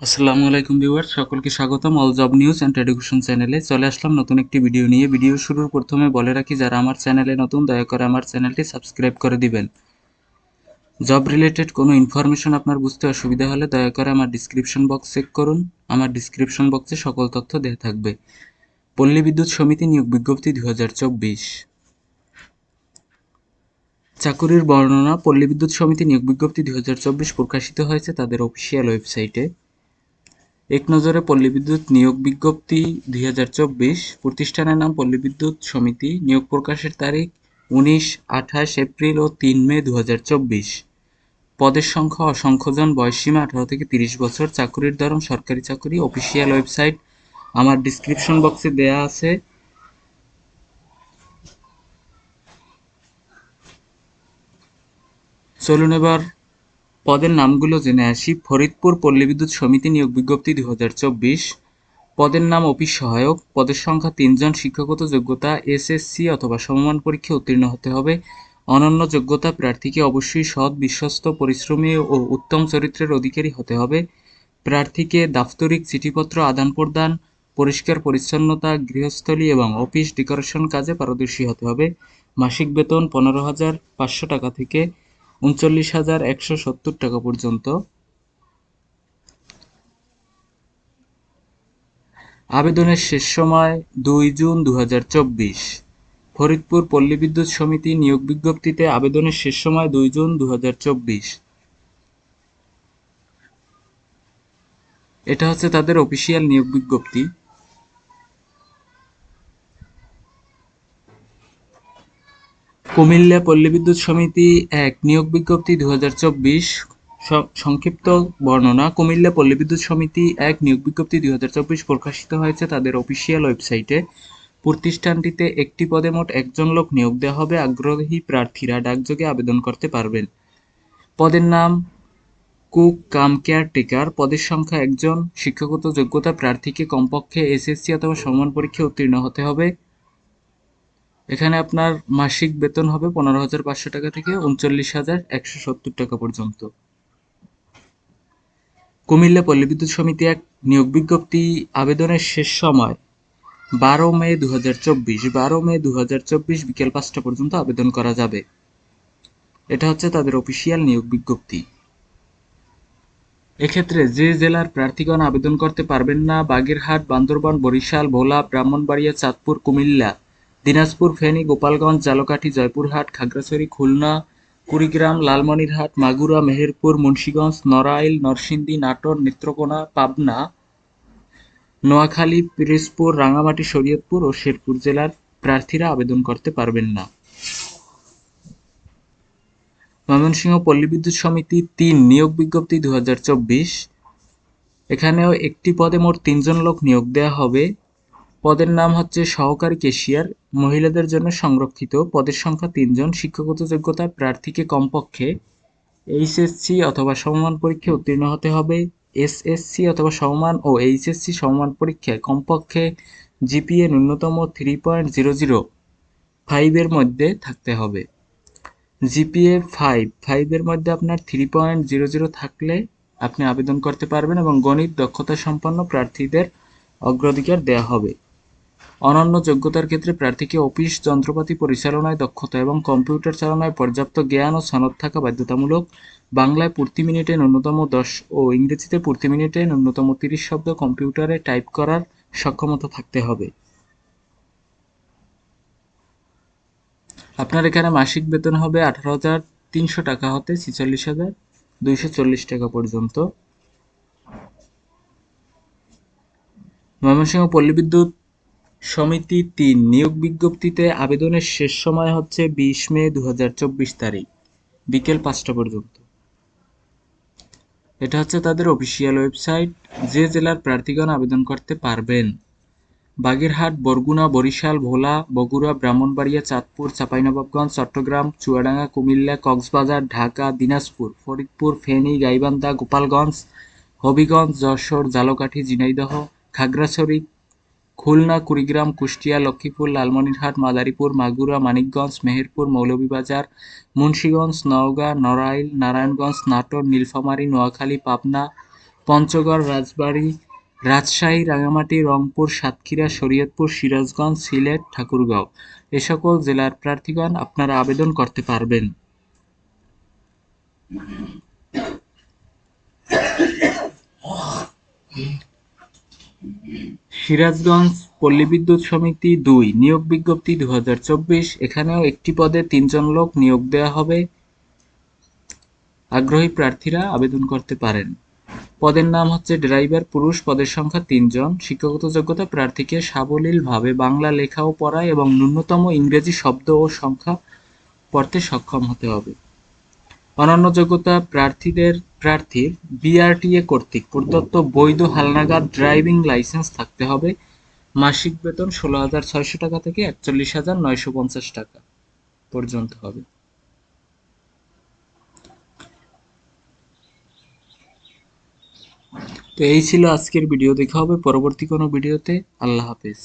আসসালামু আলাইকুম ভিউয়ার সকলকে স্বাগতম all job news and education চ্যানেলে। চলে আসলাম নতুন একটি ভিডিও নিয়ে। ভিডিও শুরুর প্রথমে বলে রাখি, যারা আমার চ্যানেলে নতুন, দয়া করে আমার চ্যানেলটি সাবস্ক্রাইব করে দিবেন। জব রিলেটেড কোনো ইনফরমেশন আপনার বুঝতে অসুবিধা হলে দয়া করে আমার ডিসক্রিপশন বক্স চেক করুন। আমার ডিসক্রিপশন বক্সে সকল তথ্য দেওয়া থাকবে। পল্লী বিদ্যুৎ সমিতি নিয়োগ বিজ্ঞপ্তি দু হাজার চব্বিশ। চাকুরির বর্ণনা, পল্লী বিদ্যুৎ সমিতি নিয়োগ বিজ্ঞপ্তি দু হাজার চব্বিশ প্রকাশিত হয়েছে তাদের অফিসিয়াল ওয়েবসাইটে এক নজরে পল্লী বিদ্যুৎ নিয়োগ বিজ্ঞপ্তি দু হাজার চব্বিশ, প্রতিষ্ঠানের নাম পল্লী বিদ্যুৎ সমিতি, নিয়োগ প্রকাশের তারিখ উনিশ, আঠাশ এপ্রিল ও তিন মে দু হাজার চব্বিশ। পদের সংখ্যা অসংখ্যজন, বয়সসীমা আঠারো থেকে তিরিশ বছর, চাকুরির ধরন সরকারি চাকুরি, অফিসিয়াল ওয়েবসাইট আমার ডিসক্রিপশন বক্সে দেয়া আছে। চলুন এবার পদের নামগুলো জেনে আসি। ফরিদপুর পল্লী বিদ্যুৎ সমিতি নিয়োগ বিজ্ঞপ্তি দু হাজার চব্বিশ। পদের নাম অফিস সহায়ক। পদের সংখ্যা তিনজন। শিক্ষাগত যোগ্যতা, এসএসসি অথবা সমমান পরীক্ষা উত্তীর্ণ হতে হবে। অনন্য যোগ্যতা প্রার্থীকে অবশ্যই সৎ, বিশ্বস্ত, পরিশ্রমী ও উত্তম চরিত্রের অধিকারী হতে হবে। প্রার্থীকে দাপ্তরিক চিঠিপত্র আদান প্রদান, পরিষ্কার পরিচ্ছন্নতা, গৃহস্থলী এবং অফিস ডেকোরেশন কাজে পারদর্শী হতে হবে। মাসিক বেতন পনেরো হাজার পাঁচশো টাকা থেকে উনচল্লিশ হাজার একশো সত্তর টাকা পর্যন্ত। আবেদনের শেষ সময় দুই জুন দু হাজার চব্বিশ। ফরিদপুর পল্লী বিদ্যুৎ সমিতি নিয়োগ বিজ্ঞপ্তিতে আবেদনের শেষ সময় দুই জুন দু হাজার চব্বিশ। এটা হচ্ছে তাদের অফিসিয়াল নিয়োগ বিজ্ঞপ্তি। কুমিল্লা পল্লী বিদ্যুৎ সমিতি এক নিয়োগ বিজ্ঞপ্তি দু হাজার চব্বিশ সংক্ষিপ্ত বর্ণনা। কুমিল্লা পল্লী বিদ্যুৎ সমিতি এক নিয়োগ বিজ্ঞপ্তি দু হাজার চব্বিশ প্রকাশিত হয়েছে তাদের অফিসিয়াল ওয়েবসাইটে। প্রতিষ্ঠানটিতে একটি পদে মোট একজন লোক নিয়োগ দেওয়া হবে। আগ্রহী প্রার্থীরা ডাকযোগে আবেদন করতে পারবেন। পদের নাম কুক কাম কেয়ার টেকার। পদের সংখ্যা একজন। শিক্ষাগত যোগ্যতা প্রার্থীকে কমপক্ষে এসএসসি অথবা সমান পরীক্ষা উত্তীর্ণ হতে হবে। এখানে আপনার মাসিক বেতন হবে পনেরো হাজার পাঁচশো টাকা থেকে উনচল্লিশ হাজার একশো সত্তর টাকা পর্যন্ত। কুমিল্লা পল্লী বিদ্যুৎ সমিতি এক নিয়োগ বিজ্ঞপ্তি আবেদনের শেষ সময় বারো মে দু হাজার চব্বিশ, বারো মে দু হাজার চব্বিশ বিকেল পাঁচটা পর্যন্ত আবেদন করা যাবে। এটা হচ্ছে তাদের অফিসিয়াল নিয়োগ বিজ্ঞপ্তি। এক্ষেত্রে যে জেলার প্রার্থীগণ আবেদন করতে পারবেন না, বাগেরহাট, বান্দরবান, বরিশাল, ভোলা, ব্রাহ্মণবাড়িয়া, চাঁদপুর, কুমিল্লা দিনাজপুর, ফেনী, গোপালগঞ্জ, জালকাঠি, জয়পুরহাট, খাগড়াছড়ি, খুলনা, কুড়িগ্রাম, লালমনিরহাট, মাগুরা, মেহেরপুর, মুন্সীগঞ্জ, নড়াইল, নরসিংদী, নাটোর, নেত্রকোনা, পাবনা, নোয়াখালী, পিরোজপুর রাঙামাটি শরীয়তপুর ও শেরপুর জেলার প্রার্থীরা আবেদন করতে পারবেন না। ময়মনসিংহ পল্লী বিদ্যুৎ সমিতি তিন নিয়োগ বিজ্ঞপ্তি দু হাজার চব্বিশ। এখানেও একটি পদে মোট তিনজন লোক নিয়োগ দেওয়া হবে। পদের নাম হচ্ছে সহকারী কেশিয়ার মহিলাদের জন্য সংরক্ষিত। পদের সংখ্যা তিনজন, শিক্ষাগত যোগ্যতা প্রার্থীকে কমপক্ষে এইচএসসি অথবা সমমান পরীক্ষায় উত্তীর্ণ হতে হবে। এসএসসি অথবা সমমান ও এইচএসসি সমমান পরীক্ষায় কমপক্ষে জিপিএ ন্যূনতম থ্রি পয়েন্ট জিরো জিরো ফাইভের মধ্যে থাকতে হবে। জিপিএ ফাইভ ফাইভের মধ্যে আপনার থ্রি পয়েন্ট জিরো জিরো থাকলে আপনি আবেদন করতে পারবেন এবং গণিত দক্ষতা সম্পন্ন প্রার্থীদের অগ্রাধিকার দেওয়া হবে। অনন্য যোগ্যতার ক্ষেত্রে প্রার্থীকে অফিস, যন্ত্রপাতি পরিচালনায় দক্ষতা এবং কম্পিউটার চালনায় পর্যাপ্ত জ্ঞান ও সনদ থাকা বাধ্যতামূলক। বাংলায় প্রতি মিনিটে ন্যূনতম দশ ও ইংরেজিতে প্রতি মিনিটে ন্যূনতম তিরিশ শব্দ কম্পিউটারে টাইপ করার সক্ষমতা থাকতে হবে। আপনার এখানে মাসিক বেতন হবে আঠারো হাজার তিনশো টাকা হতে ছিচল্লিশ হাজার দুইশো চল্লিশ টাকা পর্যন্ত। ময়মনসিংহ পল্লী বিদ্যুৎ সমিতি তিন নিয়োগ বিজ্ঞপ্তিতে আবেদনের শেষ সময় হচ্ছে বিশ মে দু হাজার চব্বিশ তারিখ, বিকেল পাঁচটা পর্যন্ত। এটা হচ্ছে তাদের অফিসিয়াল ওয়েবসাইট যে জেলার প্রার্থীগণ আবেদন করতে পারবেন। বাগেরহাট, বরগুনা, বরিশাল, ভোলা, বগুড়া, ব্রাহ্মণবাড়িয়া, চাঁদপুর, চাঁপাইনবাবগঞ্জ, চট্টগ্রাম, চুয়াডাঙ্গা, কুমিল্লা, কক্সবাজার, ঢাকা, দিনাজপুর, ফরিদপুর, ফেনী, গাইবান্ধা, গোপালগঞ্জ, হবিগঞ্জ, যশোর, জালকাঠি, ঝিনাইদহ, খাগড়াছড়ি খুলনা, কুড়িগ্রাম, কুষ্টিয়া, লক্ষ্মীপুর, লালমনিরহাট, মাদারীপুর, মাগুরা, মানিকগঞ্জ, মেহেরপুর, মৌলভীবাজার, মুন্সীগঞ্জ, নওগাঁ, নড়াইল, নারায়ণগঞ্জ, নাটোর, নীলফামারী, নোয়াখালী, পাবনা, পঞ্চগড়, রাজবাড়ী, রাজশাহী রাঙামাটি রংপুর, সাতক্ষীরা, শরীয়তপুর, সিরাজগঞ্জ, সিলেট, ঠাকুরগাঁও। এ সকল জেলার প্রার্থীগণ আপনারা আবেদন করতে পারবেন। সিরাজগঞ্জ পল্লী বিদ্যুৎ সমিতি দুই নিয়োগ বিজ্ঞপ্তি দু হাজার চব্বিশ। এখানেও একটি পদে তিনজন লোক নিয়োগ দেওয়া হবে। আগ্রহী প্রার্থীরা আবেদন করতে পারেন। পদের নাম হচ্ছে ড্রাইভার পুরুষ, পদের সংখ্যা তিনজন। শিক্ষাগত যোগ্যতা প্রার্থীকে সাবলীলভাবে বাংলা লেখা ও পড়া এবং ন্যূনতম ইংরেজি শব্দ ও সংখ্যা পড়তে সক্ষম হতে হবে। অনন্য যোগ্যতা প্রার্থীদের প্রার্থীর বিআরটিএ কর্তৃক প্রদত্ত বৈধ হালনাগাদ ড্রাইভিং লাইসেন্স থাকতে হবে। মাসিক বেতন ষোলো হাজার ছয়শো টাকা থেকে একচল্লিশ হাজার নয়শো পঞ্চাশ টাকা পর্যন্ত হবে। তো এই ছিল আজকের ভিডিও। দেখা হবে পরবর্তী কোনো ভিডিওতে। আল্লাহ হাফেজ।